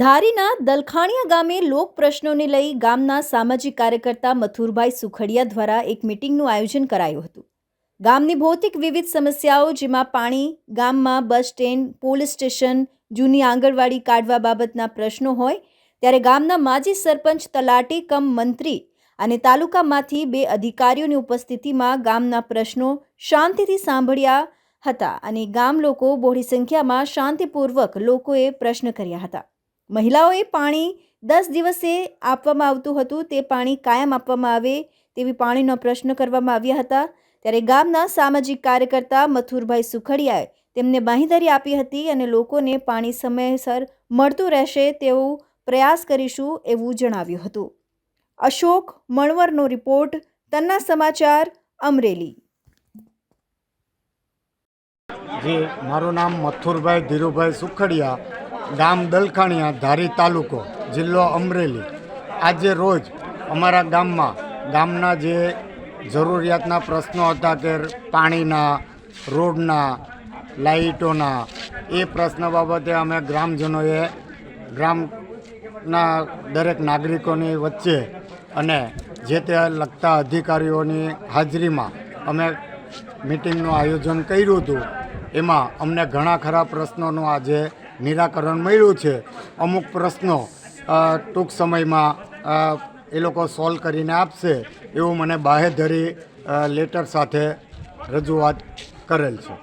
ધારીના દલખાણિયા ગામે લોક પ્રશ્નોને લઈ ગામના સામાજિક કાર્યકર્તા મથુરભાઈ સુખડિયા દ્વારા એક મિટિંગનું આયોજન કરાયું હતું. ગામની ભૌતિક વિવિધ સમસ્યાઓ જેમાં પાણી, ગામમાં બસ સ્ટેન્ડ, પોલીસ સ્ટેશન, જૂની આંગણવાડી કાઢવા બાબતના પ્રશ્નો હોય, ત્યારે ગામના માજી સરપંચ તલાટી કમ મંત્રી અને તાલુકામાંથી બે અધિકારીઓની ઉપસ્થિતિમાં ગામના પ્રશ્નો શાંતિથી સાંભળ્યા હતા અને ગામ લોકો બહોળી સંખ્યામાં શાંતિપૂર્વક લોકોએ પ્રશ્ન કર્યા હતા. મહિલાઓએ પાણી દસ દિવસે આપવામાં આવતું હતું. તે પાણી કાયમ આપવામાં આવે તેવી પાણીનો પ્રશ્ન કરવામાં આવ્યા હતા. ત્યારે ગામના સામાજિક કાર્યકર્તા મથુરભાઈ સુખડિયાએ તેમને માહિતી આપી હતી અને લોકોને પાણી સમયસર મળતું રહેશે તેવું પ્રયાસ કરીશું એવું જણાવ્યું હતું. અશોક મણવરનો રિપોર્ટ, તન્ના સમાચાર, અમરેલી. જી, મારું નામ મથુરભાઈ ધીરુભાઈ સુખડિયા ગામ દલખાણિયા ધારી તાલુકો, જિલ્લો અમરેલી. આજે રોજ અમારા ગામમાં ગામના જે જરૂરિયાતના પ્રશ્નો હતા કે પાણીના, રોડના, લાઇટોના, એ પ્રશ્ન બાબતે અમે ગ્રામજનોએ, ગ્રામના દરેક નાગરિકોની વચ્ચે અને જે તે લગતા અધિકારીઓની હાજરીમાં અમે મિટિંગનું આયોજન કર્યું હતું. એમાં અમને ઘણા ખરા પ્રશ્નોનું આજે નિરાકરણ મળ્યું છે. અમુક પ્રશ્નો ટૂંક સમયમાં એ લોકો સોલ્વ કરીને આપશે એવું મને બાહેધરી લેટર સાથે રજૂઆત કરેલ છે.